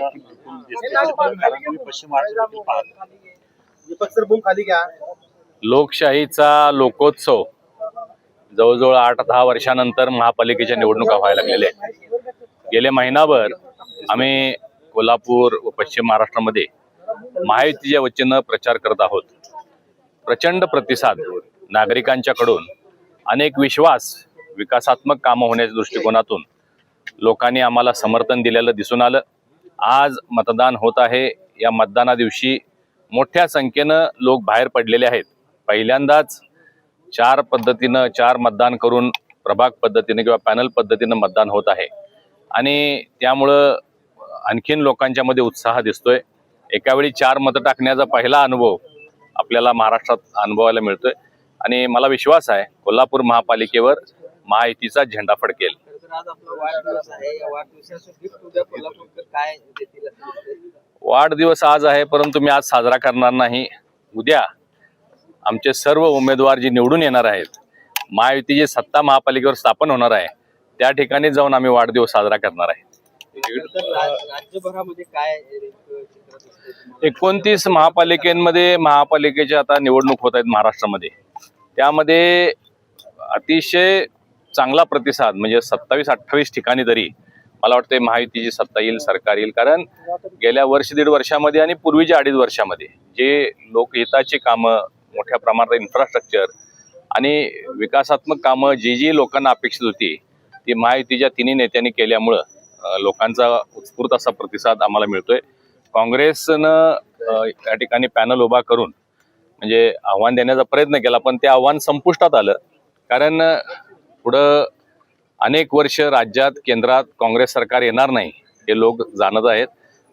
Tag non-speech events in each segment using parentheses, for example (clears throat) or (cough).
पश्चिम लोकशाहीचा लोकोत्सव जवळजवळ आठ दहा वर्षानंतर महापालिकेच्या निवडणुका व्हायला लागलेल्या आहेत. गेले महिनाभर आम्ही कोल्हापूर व पश्चिम महाराष्ट्रामध्ये महायुतीच्या वतीनं प्रचार करत आहोत. प्रचंड प्रतिसाद नागरिकांच्याकडून अनेक विश्वास विकासात्मक कामं होण्याच्या दृष्टिकोनातून लोकांनी आम्हाला समर्थन दिलेलं दिसून आलं. आज मतदान होत आहे. या मतदाना दिवशी मोठ्या संख्येनं लोक बाहेर पडलेले आहेत. पहिल्यांदाच चार पद्धतीनं चार मतदान करून प्रभाग पद्धतीनं किंवा पॅनल पद्धतीनं मतदान होत आहे. आणि त्यामुळं आणखीन लोकांच्यामध्ये उत्साह दिसतोय. एकावेळी चार मतं टाकण्याचा पहिला अनुभव आपल्याला महाराष्ट्रात अनुभवायला मिळतोय. आणि मला विश्वास आहे कोल्हापूर महापालिकेवर महायुतीचा झेंडा फडकेल. आज आपला वाढदिवस आहे या वाढदिवसाचं गिफ्ट उद्या कोल्हापूरकर काय देतील असं दिसतंय? वाढदिवस आज आहे परंतु मी आज साजरा करणार नाही उद्या आमचे सर्व उमेदवार जे निवडून येणार आहेत महायुतीची सत्ता महापालिकेवर स्थापन होणार आहे त्या ठिकाणी जाऊन आम्ही वाढदिवस साजरा करणार आहे खरं तर रा- राज्यभरामध्ये काय एक चित्र दिसतंय तुम्हाला? एकोणतीस महापालिकेमध्ये महापालिकेच्या आता निवडणूक होत आहेत महाराष्ट्रामध्ये त्यामध्ये अतिशय चांगला प्रतिसाद म्हणजे सत्तावीस अठ्ठावीस ठिकाणी तरी मला वाटतं महायुतीची सत्ता येईल सरकार येईल. कारण गेल्या वर्ष दीड वर्षामध्ये आणि पूर्वीच्या अडीच वर्षामध्ये जे लोकहिताची कामं मोठ्या प्रमाणात इन्फ्रास्ट्रक्चर आणि विकासात्मक कामं जी जी लोकांना अपेक्षित होती ती महायुतीच्या तिन्ही नेत्यांनी केल्यामुळं लोकांचा उत्स्फूर्त असा प्रतिसाद आम्हाला मिळतोय. काँग्रेसनं या ठिकाणी पॅनल उभा करून म्हणजे आव्हान देण्याचा प्रयत्न केला पण ते आव्हान संपुष्टात आलं. कारण पुढं अनेक वर्ष राज्यात केंद्रात काँग्रेस सरकार येणार नाही हे लोक जाणत आहेत.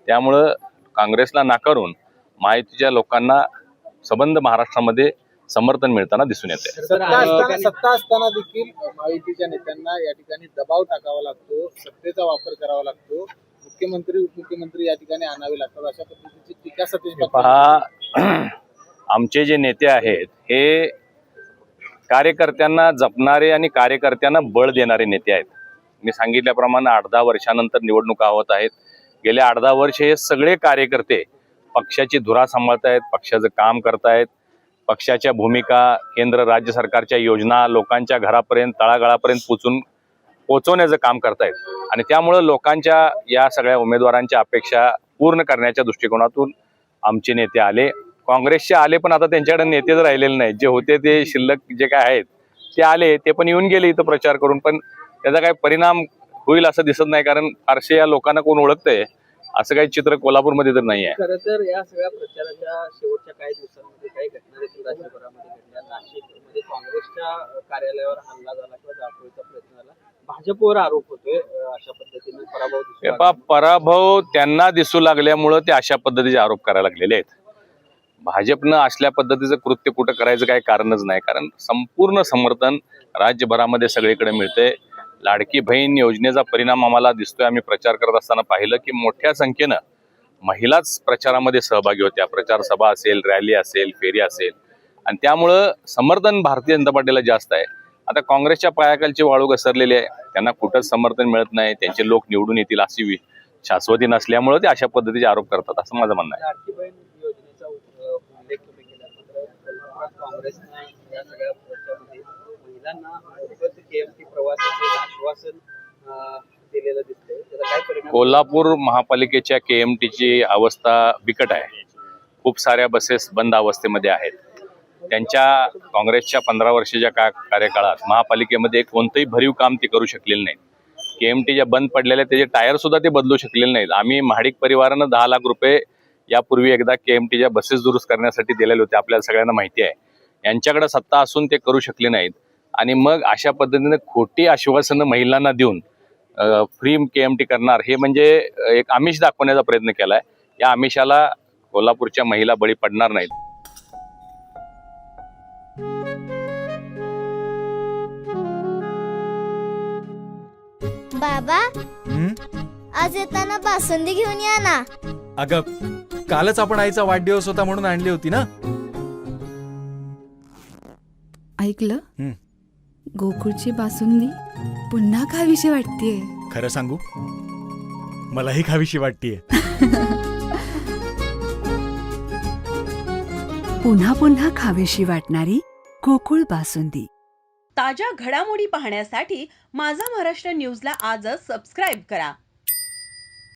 त्यामुळं काँग्रेसला नाकारून महायुतीच्या लोकांना संबंध महाराष्ट्रामध्ये समर्थन मिळताना दिसून येते सत्ता असताना देखील महायुतीच्या नेत्यांना या ठिकाणी दबाव टाकावा लागतो सत्तेचा वापर करावा लागतो. मुख्यमंत्री उपमुख्यमंत्री या ठिकाणी आणावे लागतात अशा पद्धतीची टीका सतीश पहा (clears throat) आमचे जे नेते आहेत हे कार्यकर्त्यांना जपणारे आणि कार्यकर्त्यांना बळ देणारे नेते आहेत. मी सांगितल्याप्रमाणे आठ दहा वर्षानंतर निवडणुका होत आहेत. गेले आठ दहा वर्ष हे सगळे कार्यकर्ते पक्षाची धुरा सांभाळतायत पक्षाचं काम करतायत. पक्षाच्या भूमिका केंद्र राज्य सरकारच्या योजना लोकांच्या घरापर्यंत तळागाळापर्यंत पोचून पोचवण्याचं काम करतायत. आणि त्यामुळं लोकांच्या या सगळ्या उमेदवारांच्या अपेक्षा पूर्ण करण्याच्या दृष्टिकोनातून आमचे नेते आले. काँग्रेसचे आले पण आता त्यांच्याकडे नेतेच राहिलेले नाहीत. जे होते ते शिल्लक जे काय आहेत ते आले ते पण येऊन गेले इथं प्रचार करून पण त्याचा काही परिणाम होईल असं दिसत नाही कारण फारसे या लोकांना कोण ओळखतंय असं काही चित्र कोल्हापूरमध्ये तर नाही आहे. खरं तर या सगळ्या प्रचाराच्या शेवटच्या काही दिवसांमध्ये काही घटना देखील राज्यभरामध्ये घडल्या. नाशिकमध्ये काँग्रेसच्या कार्यालयावर हल्ला झाला किंवा जाळपोळीचा प्रयत्न झाला. भाजपवर आरोप होतोय अशा पद्धतीने पराभव पराभव त्यांना दिसू लागल्यामुळं ते अशा पद्धतीचे आरोप करायला लागलेले आहेत. भाजपनं असल्या पद्धतीचं कृत्य कुठं करायचं काही कारणच नाही. कारण संपूर्ण समर्थन राज्यभरामध्ये सगळीकडे मिळते लाडकी बहीण योजनेचा परिणाम आम्हाला दिसतोय. आम्ही प्रचार करत असताना पाहिलं की मोठ्या संख्येनं महिलाच प्रचारामध्ये सहभागी होत्या. प्रचार सभा असेल रॅली असेल फेरी असेल. आणि त्यामुळं समर्थन भारतीय जनता पार्टीला जास्त आहे. आता काँग्रेसच्या पायाखालची वाळू घसरलेली आहे. त्यांना कुठंच समर्थन मिळत नाही. त्यांचे लोक निवडून येतील अशी शाश्वती नसल्यामुळे ते अशा पद्धतीचे आरोप करतात असं माझं म्हणणं आहे लाडकी बहीण योजनेचा अं, उल्लेख तुम्ही केला मात्र कोल्हापुरात काँग्रेसनं या सगळ्या मोर्चामध्ये महिलांना मोफत केएमटी प्रवासाचे आश्वासन दिलेलं दिसतंय. त्याचा काय परिणाम? कोल्हापूर महापालिकेच्या के एम अवस्था बिकट आहे. खूप साऱ्या बसेस बंद अवस्थेमध्ये आहेत. त्यांच्या काँग्रेसच्या पंधरा वर्षाच्या का कार्यकाळात महापालिकेमध्ये कोणतंही भरीव काम ते करू शकलेले नाही के एम टी ज्या बंद पडलेल्या त्याचे टायर सुद्धा ते बदलू शकलेले नाहीत. आम्ही महाडिक परिवारानं दहा लाख रुपये यापूर्वी एकदा के एम टीच्या बसेस दुरुस्त करण्यासाठी दिलेले होते आपल्याला सगळ्यांना माहिती आहे. यांच्याकडे सत्ता असून ते करू शकले नाहीत. आणि मग अशा पद्धतीने खोटी आश्वासनं महिलांना देऊन फ्री के एम टी करणार हे म्हणजे एक आमिष दाखवण्याचा प्रयत्न केलाय. या आमिषाला कोल्हापूरच्या महिला बळी पडणार नाहीत. बाबा हं? आज येताना बासुंदी घेऊन या ना. अगं कालच आपण आईचा वाढदिवस होता म्हणून आणली होती ना? ऐकलं. गोकुळची बासुंदी पुन्हा खावीशी वाटतेय. खरं सांगू? मलाही खावीशी वाटतीये. (laughs) पुन्हा पुन्हा खावीशी वाटणारी गोकुळ बासुंदी. ताज्या घडामोडी पाहण्यासाठी माझा महाराष्ट्र न्यूजला आजच सबस्क्राईब करा.